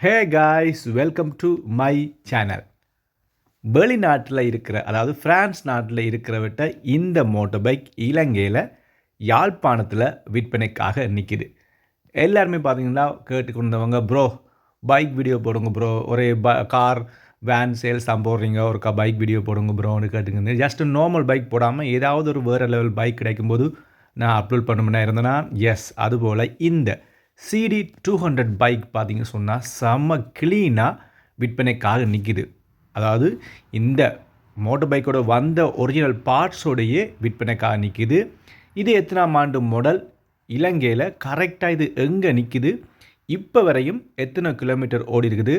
Hey guys welcome to my channel வெளிநாட்டில் இருக்கிற அதாவது ஃப்ரான்ஸ் நாட்டில் இருக்கிறவட்ட இந்த மோட்டர் பைக் இலங்கையில் யாழ்ப்பாணத்தில் விற்பனைக்காக நிற்கிது எல்லாருமே பார்த்தீங்கன்னா கேட்டுக்கொண்டவங்க ப்ரோ பைக் வீடியோ போடுங்க ப்ரோ ஒரே ப கார் வேன் சேல்ஸ் தான் போடுறீங்க. ஒரு கா பைக் வீடியோ போடுங்க ப்ரோன்னு கேட்டுங்க ஜஸ்ட் நார்மல் பைக் போடாமல் ஏதாவது ஒரு வேறு லெவல் பைக் கிடைக்கும்போது நான் அப்லோட் பண்ண இருந்தேன்னா எஸ் அதுபோல் இந்த சிடி டூ ஹண்ட்ரட் பைக் பார்த்திங்க சொன்னால் செம்ம கிளீனாக விற்பனைக்காக நிற்கிது அதாவது இந்த மோட்டர் பைக்கோட வந்த ஒரிஜினல் பார்ட்ஸோடையே விற்பனைக்காக நிற்கிது இது எத்தனாம் ஆண்டு மாடல் இலங்கையில் கரெக்டாக இது எங்கே நிற்கிது இப்போ வரையும் எத்தனை கிலோமீட்டர் ஓடி இருக்குது?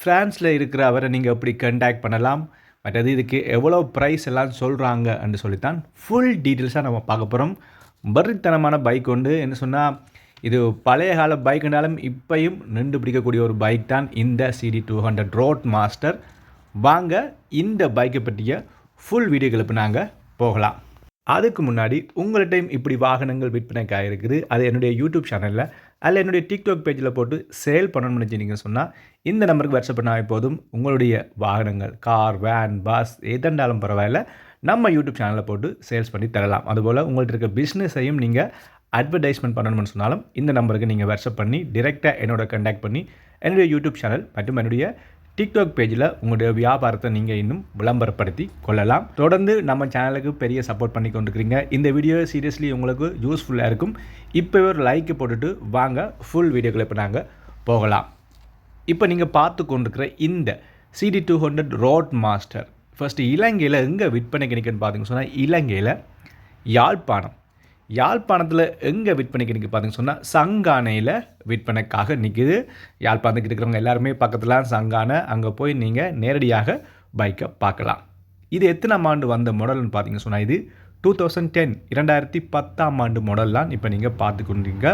ஃப்ரான்ஸில் இருக்கிற அவரை நீங்கள் எப்படி கண்டாக்ட் பண்ணலாம்? மற்றது இதுக்கு எவ்வளோ ப்ரைஸ் எல்லாம் சொல்கிறாங்க என்று சொல்லித்தான் ஃபுல் டீட்டெயில்ஸாக நம்ம பார்க்க போகிறோம் பர்ரித்தனமான பைக் உண்டு. என்ன சொன்னால் இது பழைய கால பைக்குனாலும் இப்பையும் நின்று பிடிக்கக்கூடிய ஒரு பைக் தான் இந்த CD two hundred road master வாங்க இந்த பைக்கை பற்றிய ஃபுல் வீடியோக்களுக்கு நாங்கள் போகலாம். அதுக்கு முன்னாடி உங்கள்கிட்டையும் இப்படி வாகனங்கள் விற்பனைக்காக இருக்குது. அது என்னுடைய யூடியூப் சேனலில் அதில் என்னுடைய டிக்டாக் பேஜில் போட்டு சேல் பண்ணணும்னு நினச்சிங்க சொன்னால் இந்த நம்பருக்கு வாட்ஸ்அப் பண்ணால் போதும். உங்களுடைய வாகனங்கள் கார் வேன் பஸ் எதண்டாலும் பரவாயில்ல நம்ம யூடியூப் சேனலில் போட்டு சேல்ஸ் பண்ணி தரலாம். அதுபோல் உங்கள்கிட்ட இருக்க பிஸ்னஸையும் நீங்கள் அட்வர்டைஸ்மெண்ட் பண்ணணும்னு சொன்னாலும் இந்த நம்பருக்கு நீங்கள் வாட்ஸ்அப் பண்ணி டிரெக்டாக என்னோட கண்டாக்ட் பண்ணி என்னுடைய யூடியூப் சேனல் மற்றும் என்னுடைய டிக்டாக் பேஜில் உங்களுடைய வியாபாரத்தை நீங்கள் இன்னும் விளம்பரப்படுத்தி கொள்ளலாம். தொடர்ந்து நம்ம சேனலுக்கு பெரிய சப்போர்ட் பண்ணி கொண்டிருக்கிறீங்க. இந்த வீடியோ சீரியஸ்லி உங்களுக்கு யூஸ்ஃபுல்லாக இருக்கும். இப்போ ஒரு லைக் போட்டுட்டு வாங்க. ஃபுல் வீடியோக்களை இப்போ நாங்கள் போகலாம். இப்போ நீங்கள் பார்த்து கொண்டிருக்கிற இந்த CD two hundred road master first இலங்கையில் எங்கே விற்பனைக்கு நிற்குன்னு பார்த்தீங்கன்னு சொன்னால் இலங்கையில் யாழ்ப்பாணம். யாழ்ப்பாணத்தில் எங்கே விற்பனைக்கு நிற்க பார்த்தீங்கன்னு சொன்னால் சங்கானையில் விற்பனைக்காக நிற்கிது யாழ்ப்பாணத்துக்கு இருக்கிறவங்க எல்லாருமே பக்கத்தில் சங்கானை அங்கே போய் நீங்கள் நேரடியாக பைக்கை பார்க்கலாம். இது எத்தனாம் ஆண்டு வந்த மாடல்னு பார்த்தீங்கன்னு சொன்னால் இது டூ தௌசண்ட் டென் இரண்டாயிரத்தி பத்தாம் ஆண்டு மாடல்லாம் இப்போ நீங்கள் பார்த்து கொண்டீங்க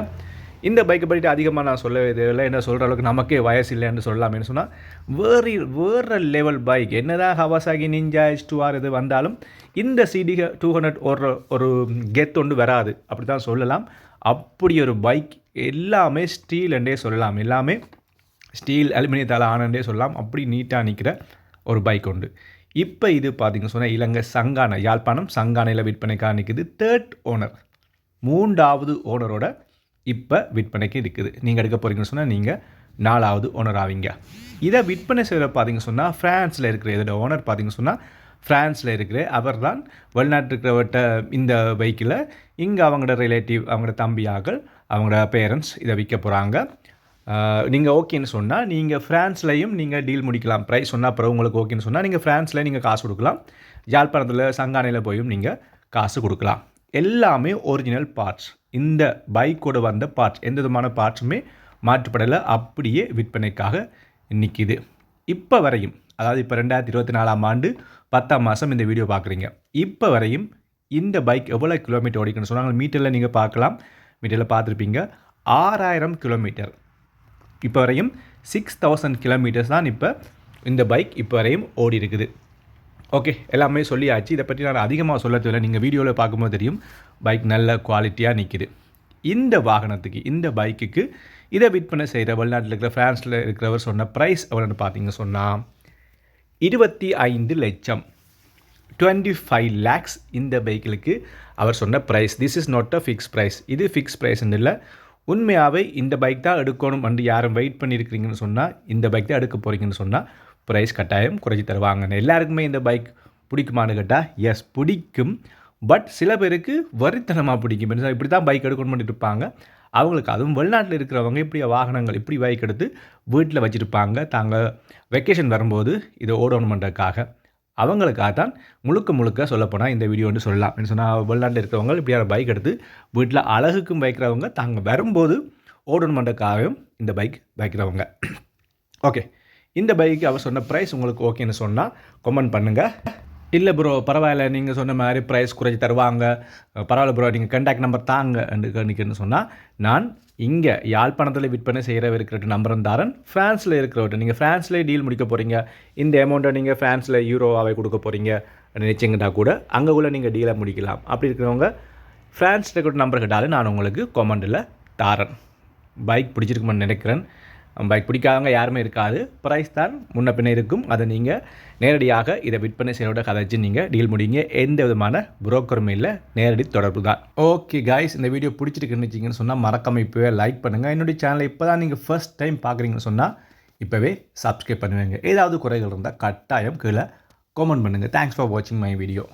இந்த பைக்கை பற்றி அதிகமாக நான் சொல்ல தேவையில்லை. என்ன சொல்கிற அளவுக்கு நமக்கே வயசு இல்லைன்னு சொல்லலாம்னு சொன்னால் வேறு வேறு லெவல் பைக் என்னதான் Kawasaki Ninja H two R இது வந்தாலும் இந்த சிடி டூ ஹண்ட்ரட் ஒரு ஒரு கெத் ஒன்று வராது. அப்படி தான் சொல்லலாம். அப்படி ஒரு பைக் எல்லாமே ஸ்டீல்ண்டே சொல்லலாம். எல்லாமே ஸ்டீல் அலுமினியத்தால் ஆனண்டே சொல்லலாம். அப்படி நீட்டாக நிற்கிற ஒரு பைக் உண்டு. இப்போ இது பார்த்திங்க சொன்னால் இலங்கை சங்கான யாழ்ப்பாணம் சங்கானையில் விற்பனைக்காக நிற்குது தேர்ட் ஓனர் மூன்றாவது ஓனரோட இப்போ விற்பனைக்கு இருக்குது. நீங்கள் எடுக்க போகிறீங்கன்னு சொன்னால் நீங்கள் நாலாவது ஓனர் ஆவீங்க. இதை விற்பனை செய்கிற பார்த்தீங்க சொன்னால் ஃப்ரான்ஸில் இருக்கிற இதோட ஓனர் பார்த்தீங்க சொன்னால் ஃப்ரான்ஸில் இருக்கிற அவர் தான் வெளிநாட்டு இந்த பைக்கில் இங்கே அவங்களோட ரிலேட்டிவ் அவங்களோட தம்பியாக்கள் அவங்களோட பேரண்ட்ஸ் இதை விற்க போகிறாங்க நீங்கள் ஓகேன்னு சொன்னால் நீங்கள் ஃப்ரான்ஸ்லையும் நீங்கள் டீல் முடிக்கலாம். ப்ரைஸ் சொன்னால் அப்புறம் உங்களுக்கு ஓகேன்னு சொன்னால் நீங்கள் ஃப்ரான்ஸில் நீங்கள் காசு கொடுக்கலாம். யாழ்ப்பாணத்தில் சங்கானையில் போயும் நீங்கள் காசு கொடுக்கலாம். எல்லாமே ஒரிஜினல் பார்ட்ஸ் இந்த பைக்கோடு வந்த பார்ட்ஸ் எந்த விதமான பார்ட்ஸுமே மாற்றுப்படலை அப்படியே விற்பனைக்காக நிற்கிது இப்போ வரையும் அதாவது இப்போ ரெண்டாயிரத்தி இருபத்தி நாலாம் ஆண்டு பத்தாம் மாதம் இந்த வீடியோ பார்க்குறீங்க. இப்போ வரையும் இந்த பைக் எவ்வளோ கிலோமீட்டர் ஓடிக்கணும்னு சொன்னாங்க. மீட்டரில் நீங்கள் பார்க்கலாம். மீட்டரில் பார்த்துருப்பீங்க. ஆறாயிரம் கிலோமீட்டர் இப்போ வரையும் சிக்ஸ் தௌசண்ட் கிலோமீட்டர்ஸ் தான் இப்போ இந்த பைக் இப்போ வரையும் ஓடி இருக்குது ஓகே எல்லாமே சொல்லியாச்சு. இதை பற்றி நான் அதிகமாக சொல்ல தேவையில்லை நீங்கள் வீடியோவில் பார்க்கும்போது தெரியும். பைக் நல்ல குவாலிட்டியாக நிற்கிது. இந்த வாகனத்துக்கு இந்த பைக்குக்கு இதை விற்பனை செய்கிற வெளிநாட்டில் இருக்கிற ஃப்ரான்ஸில் இருக்கிறவர் சொன்ன ப்ரைஸ் எவ்வளோன்னு பார்த்தீங்க சொன்னால் இருபத்தி ஐந்து லட்சம். டுவெண்ட்டி ஃபைவ் லேக்ஸ் இந்த பைக்கிலுக்கு அவர் சொன்ன price this is not a fix price இது ஃபிக்ஸ் ப்ரைஸ்ன்னு இல்லை. உண்மையாகவே இந்த பைக் தான் எடுக்கணும். வந்து யாரும் வெயிட் பண்ணியிருக்கிறீங்கன்னு சொன்னால் இந்த பைக் தான் எடுக்க போகிறீங்கன்னு சொன்னால் ப்ரைஸ் கட்டாயம் குறைச்சி தருவாங்க எல்லாருக்குமே இந்த பைக் பிடிக்குமான்னு கேட்டால் எஸ் பிடிக்கும். பட் சில பேருக்கு வரித்தனமாக பிடிக்கும். இப்படி தான் பைக் எடுக்கணும் பண்ணிட்டு இருப்பாங்க. அவங்களுக்கு அதுவும் வெளிநாட்டில் இருக்கிறவங்க இப்படி வாகனங்கள் இப்படி பைக் எடுத்து வீட்டில் வச்சுருப்பாங்க. தாங்க வெக்கேஷன் வரும்போது இதை ஓடணும் பண்ணுறதுக்காக அவங்களுக்காக தான் முழுக்க முழுக்க சொல்லப்போனால் இந்த வீடியோன்னு சொல்லலாம். என்ன சொன்னால் வெளிநாட்டில் இருக்கிறவங்க இப்படியான பைக் எடுத்து வீட்டில் அழகுக்கும் வைக்கிறவங்க தாங்க வரும்போது ஓடணும் பண்ணுறதுக்காகவும் இந்த பைக் வைக்கிறவங்க. ஓகே இந்த பைக்கு அவர் சொன்ன ப்ரைஸ் உங்களுக்கு ஓகேன்னு சொன்னால் கமெண்ட் பண்ணுங்கள் இல்லை ப்ரோ பரவாயில்ல நீங்கள் சொன்ன மாதிரி ப்ரைஸ் குறைச்சி தருவாங்க. பரவாயில்ல ப்ரோ நீங்கள் கண்டாக்ட் நம்பர் தாங்க என்று சொன்னால் நான் இங்கே யாழ்ப்பாணத்தில் விற்பனை செய்கிற இருக்கிற நம்பரும் தாரன் ஃப்ரான்ஸில் இருக்கிறவர்கிட்ட நீங்கள் ஃப்ரான்ஸ்லேயே டீல் முடிக்க போகிறீங்க இந்த அமௌண்ட்டை நீங்கள் ஃப்ரான்ஸில் யூரோவாகவே கொடுக்க போகிறீங்க நினச்சிங்கன்னா கூட அங்கே கூட நீங்கள் டீலை முடிக்கலாம். அப்படி இருக்கிறவங்க ஃப்ரான்ஸில் இருக்கிற நம்பர் கேட்டாலும் நான் உங்களுக்கு கொமெண்டில் தாரன். பைக் பிடிச்சிருக்குமான்னு நினைக்கிறேன். பைக் பிடிக்காதவங்க யாருமே இருக்காது. ப்ரைஸ் தான் முன்ன பின்ன இருக்கும். அதை நீங்கள் நேரடியாக இதை விற்பனை செய்யறோட கதைச்சு நீங்கள் டீல் முடிங்க. எந்த விதமான புரோக்கருமே இல்லை. நேரடி தொடர்பு தான். ஓகே காய்ஸ் இந்த வீடியோ பிடிச்சிருக்குன்னு சொன்னால் மறக்காம இப்போவே லைக் பண்ணுங்கள் என்னுடைய சேனலை இப்போ தான் நீங்கள் ஃபர்ஸ்ட் டைம் பார்க்குறீங்கன்னு சொன்னால் இப்போவே சப்ஸ்கிரைப் பண்ணுவேங்க ஏதாவது குறைகள் இருந்தால் கட்டாயம் கீழே கமெண்ட் பண்ணுங்கள் தேங்க்ஸ் ஃபார் வாட்சிங் மை வீடியோ